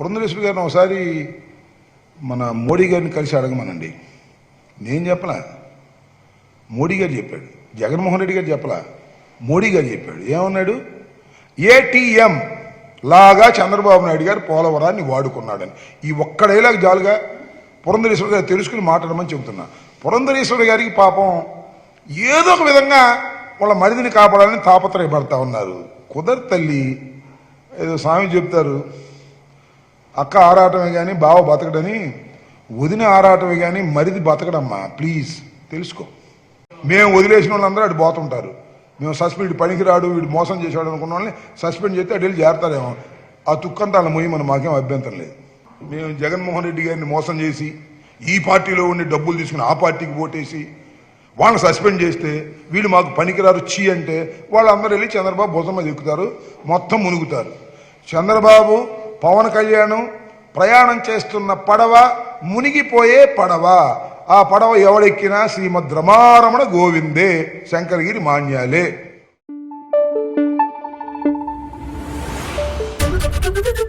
పురంధరేశ్వరి గారిని ఒకసారి మన మోడీ గారిని కలిసి అడగమనండి. నేను చెప్పలా. మోడీ గారు చెప్పాడు. జగన్మోహన్ రెడ్డి గారు చెప్పలా. మోడీ గారు చెప్పాడు. ఏమన్నాడు? ఏటీఎం లాగా చంద్రబాబు నాయుడు గారు పోలవరాన్ని వాడుకున్నాడని. ఈ ఒక్క డైలాగ్ జాలుగా పురంధరేశ్వరి గారు తెలుసుకుని మాట్లాడమని చెబుతున్నా. పురంధరేశ్వరి గారికి పాపం ఏదో ఒక విధంగా వాళ్ళ మరిదిని కాపాడాలని తాపత్రయపడతా ఉన్నారు. కుదరతల్లి ఏదో స్వామి చెప్తారు. అక్క ఆరాటమే కానీ బావ బతకడని వదిన ఆరాటమే కానీ మరిది బతకడమ్మా ప్లీజ్. తెలుసుకో. మేము వదిలేసిన వాళ్ళందరూ అటు పోతుంటారు. మేము సస్పెండ్ పనికిరాడు వీడు మోసం చేశాడు అనుకున్న వాళ్ళని సస్పెండ్ చేస్తే అటు వెళ్ళి చేరతారేమో ఆ తుక్కంతా అలా మొయ్యి మనం మాకేం అభ్యంతరం లేదు. మేము జగన్మోహన్ రెడ్డి గారిని మోసం చేసి ఈ పార్టీలో ఉండి డబ్బులు తీసుకుని ఆ పార్టీకి ఓటేసి వాళ్ళని సస్పెండ్ చేస్తే వీళ్ళు మాకు పనికిరారు చీ అంటే వాళ్ళందరూ వెళ్ళి చంద్రబాబు భుజం మీద ఎక్కుతారు మొత్తం మునుగుతారు. చంద్రబాబు పవన్ కళ్యాణ్ ప్రయాణం చేస్తున్న పడవ మునిగిపోయే పడవ ఆ పడవ ఎవడెక్కినా శ్రీమద్ రమారమణ గోవిందే శంకరగిరి మాన్యాలే Thank you.